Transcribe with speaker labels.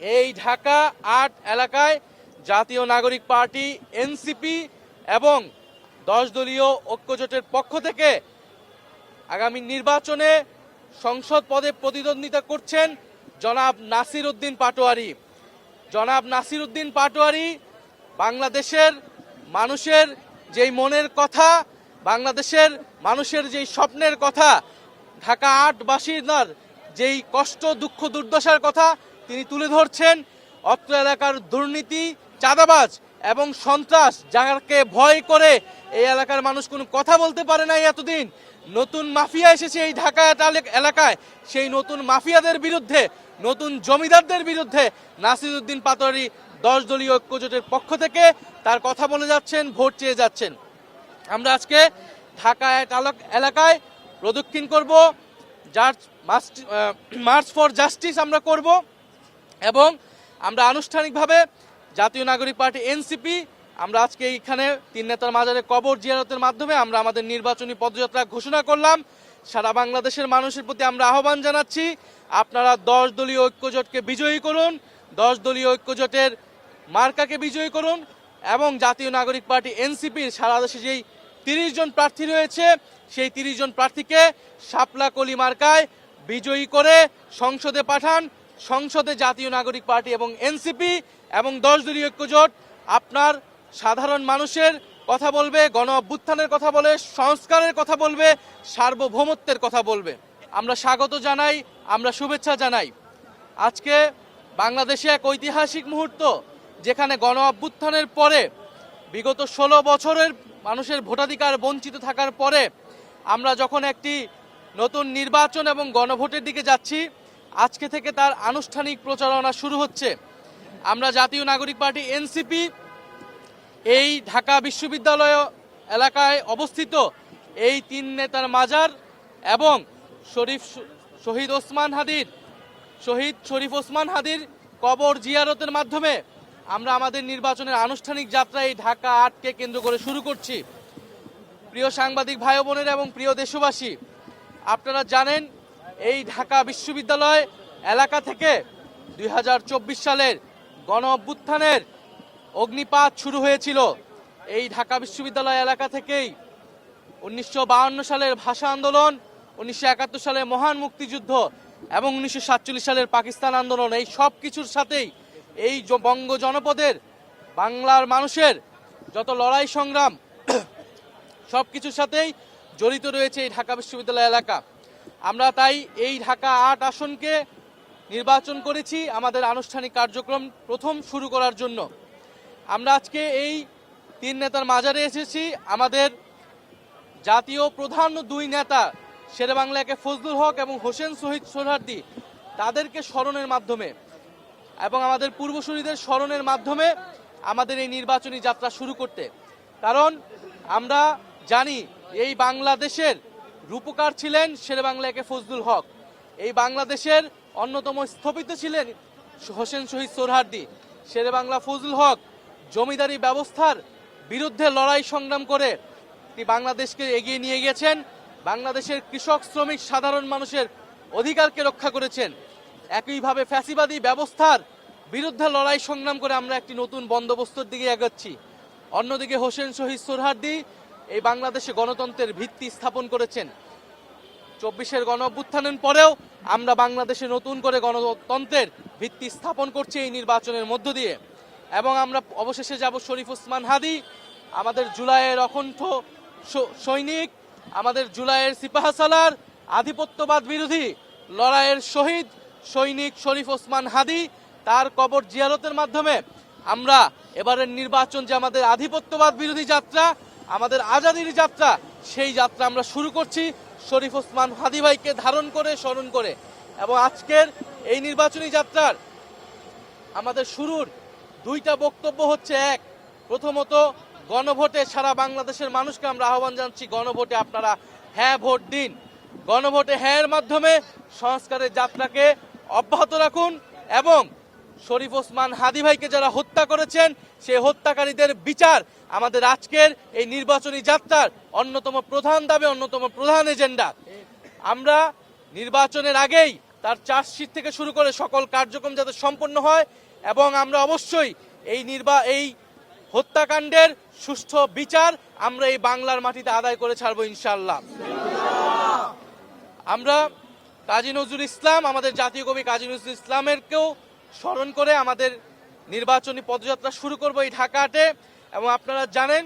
Speaker 1: এই ঢাকা আট এলাকায় জাতীয় নাগরিক পার্টি, এনসিপি এবং দশ দলীয় ঐক্যজোটের পক্ষ থেকে আগামী নির্বাচনে সংসদ পদে প্রতিদ্বন্দ্বিতা করছেন জনাব নাসির উদ্দিন পাটোয়ারি। জনাব নাসির উদ্দিন পাটোয়ারি বাংলাদেশের মানুষের যেই মনের কথা, বাংলাদেশের মানুষের যেই স্বপ্নের কথা, ঢাকা আটবাসীর যেই কষ্ট, দুঃখ, দুর্দশার কথা তিনি তুলে ধরছেন অত্র এলাকার দুর্নীতি, চাঁদাবাজ এবং সন্ত্রাস, যাকে ভয় করে এই এলাকার মানুষ কোনো কথা বলতে পারে নাই এতদিন। নতুন মাফিয়া এসেছে এই ঢাকা এলাক- এলাকায়। সেই নতুন মাফিয়াদের বিরুদ্ধে, নতুন জমিদারদের বিরুদ্ধে নাসিরুদ্দিন পাটোয়ারি দশ দলীয় ঐক্যজোটের পক্ষ থেকে তার কথা বলে যাচ্ছেন, ভোট চেয়ে যাচ্ছেন। আমরা আজকে ঢাকা এলাকায় প্রদক্ষিণ করব। যার মার্চ ফর জাস্টিস আমরা করব। এবং আমরা আনুষ্ঠানিকভাবে জাতীয় নাগরিক পার্টি এনসিপি, আমরা আজকে এইখানে তিন নেতার মাজারে কবর জিয়ারতের মাধ্যমে আমরা আমাদের নির্বাচনী পদযাত্রা ঘোষণা করলাম। সারা বাংলাদেশের মানুষের প্রতি আমরা আহ্বান জানাচ্ছি। আপনারা দশ দলীয় ঐক্যজোটকে বিজয়ী করুন, দশ দলীয় ঐক্যজোটের মার্কাকে বিজয়ী করুন এবং জাতীয় নাগরিক পার্টি এনসিপির সারা দেশে যেই তিরিশ জন প্রার্থী রয়েছে, সেই তিরিশ জন প্রার্থীকে শাপলা কলি মার্কায় বিজয়ী করে সংসদে পাঠান। সংসদে জাতীয় নাগরিক পার্টি এবং এনসিপি এবং দশ দলীয় ঐক্যজোট, আপনার সাধারণ মানুষের কথা বলবে, গণ অভ্যুত্থানের কথা বলে, সংস্কারের কথা বলবে, সার্বভৌমত্বের কথা বলবে। আমরা স্বাগত জানাই, আমরা শুভেচ্ছা জানাই। আজকে বাংলাদেশে এক ঐতিহাসিক মুহূর্ত, যেখানে গণ অভ্যুত্থানের পরে, বিগত ষোলো বছরের মানুষের ভোটাধিকার বঞ্চিত থাকার পরে, আমরা যখন একটি নতুন নির্বাচন এবং গণভোটের দিকে যাচ্ছি আজকে থেকে তার আনুষ্ঠানিক প্রচারণা শুরু হচ্ছে। আমরা জাতীয় নাগরিক পার্টি এনসিপি এই ঢাকা বিশ্ববিদ্যালয় এলাকায় অবস্থিত এই তিন নেতার মাজার এবং শরীফ শহীদ ওসমান হাদির, শহীদ শরীফ ওসমান হাদির কবর জিয়ারতের মাধ্যমে আমরা আমাদের নির্বাচনের আনুষ্ঠানিক যাত্রা এই ঢাকা আটকে কেন্দ্র করে শুরু করছি। প্রিয় সাংবাদিক ভাই বোনের এবং প্রিয় দেশবাসী, আপনারা জানেন এই ঢাকা বিশ্ববিদ্যালয় এলাকা থেকে দুই হাজার চব্বিশ সালের গণ অভ্যুত্থানের অগ্নিপাত শুরু হয়েছিল। এই ঢাকা বিশ্ববিদ্যালয় এলাকা থেকেই উনিশশো সালের ভাষা আন্দোলন, উনিশশো সালের মহান মুক্তিযুদ্ধ এবং উনিশশো সাতচল্লিশ সালের পাকিস্তান আন্দোলন, এই সব কিছুর সাথেই এই বঙ্গ জনপদের, বাংলার মানুষের যত লড়াই সংগ্রাম সব কিছুর সাথেই জড়িত রয়েছে এই ঢাকা বিশ্ববিদ্যালয় এলাকা। আমরা তাই এই ঢাকা আট আসনকে নির্বাচন করেছি আমাদের আনুষ্ঠানিক কার্যক্রম প্রথম শুরু করার জন্য। আমরা আজকে এই তিন নেতার মাজারে এসেছি। আমাদের জাতীয় প্রধান দুই নেতা শেরে বাংলাকে ফজলুল হক এবং হোসেন শহীদ সোহরার্দি তাদেরকে স্মরণের মাধ্যমে এবং আমাদের পূর্বসূরীদের স্মরণের মাধ্যমে আমাদের এই নির্বাচনী যাত্রা শুরু করতে। কারণ আমরা জানি এই বাংলাদেশের রূপকার ছিলেন শেরে বাংলাকে ফজলুল হক। এই বাংলাদেশের অন্যতম স্থপিত ছিলেন হোসেন শহীদ সোরহার্দি শেরে বাংলা ফজলুল হক জমিদারি ব্যবস্থার বিরুদ্ধে লড়াই সংগ্রাম করে বাংলাদেশকে এগিয়ে নিয়ে গেছেন। বাংলাদেশের কৃষক, শ্রমিক, সাধারণ মানুষের অধিকারকে রক্ষা করেছেন। একইভাবে ফ্যাসিবাদী ব্যবস্থার বিরুদ্ধে লড়াই সংগ্রাম করে আমরা একটি নতুন বন্দোবস্তর দিকে এগোচ্ছি। অন্যদিকে হোসেন শহীদ সোরহার্দি এই বাংলাদেশে গণতন্ত্রের ভিত্তি স্থাপন করেছেন। চব্বিশের গণ অভ্যুত্থানের পরেও আমরা বাংলাদেশে নতুন করে গণতন্ত্রের ভিত্তি স্থাপন করছি এই নির্বাচনের মধ্য দিয়ে। এবং আমরা অবশেষে যাব শরীফ ওসমান হাদি, আমাদের জুলাইয়ের অকণ্ঠ সৈনিক, আমাদের জুলাইয়ের সিপাহাসালার আধিপত্যবাদ বিরোধী লড়াইয়ের শহীদ সৈনিক শরীফ ওসমান হাদি, তার কবর জিয়ারতের মাধ্যমে আমরা এবারের নির্বাচন যে আমাদের আধিপত্যবাদ বিরোধী যাত্রা আমাদের আজাদির যাত্রা, সেই যাত্রা আমরা শুরু করছি। শরীফ ওসমান হাদি ভাইকে ধারণ করে, স্মরণ করে। এবং আজকের এই নির্বাচনী যাত্রার আমাদের শুরুর দুইটা বক্তব্য হচ্ছে এক। প্রথমত, গণভোটে সারা বাংলাদেশের মানুষকে আমরা আহ্বান জানাচ্ছি, গণভোটে আপনারা হ্যাঁ ভোট দিন। গণভোটে হ্যাঁ এর মাধ্যমে সংস্কারের যাত্রাকে অব্যাহত রাখুন এবং শরীফ ওসমান হাদি ভাইকে যারা হত্যা করেছেন সেই হত্যাকারীদের বিচার আমাদের আজকের এই নির্বাচনী যাত্রার অন্যতম প্রধান দাবি, অন্যতম প্রধান এজেন্ডা। আমরা নির্বাচনের আগেই তার চার্জশিট থেকে শুরু করে সকল কার্যক্রম যাতে সম্পন্ন হয় এবং আমরা অবশ্যই এই নির্বা, এই হত্যাকাণ্ডের সুষ্ঠু বিচার আমরা এই বাংলার মাটিতে আদায় করে ছাড়বো ইনশাল্লাহ আমরা কাজী নজরুল ইসলাম, আমাদের জাতীয় কবি কাজী নজরুল ইসলামেরকেও স্মরণ করে আমাদের নির্বাচনী পদযাত্রা শুরু করব এই ঢাকাতে এবং আপনারা জানেন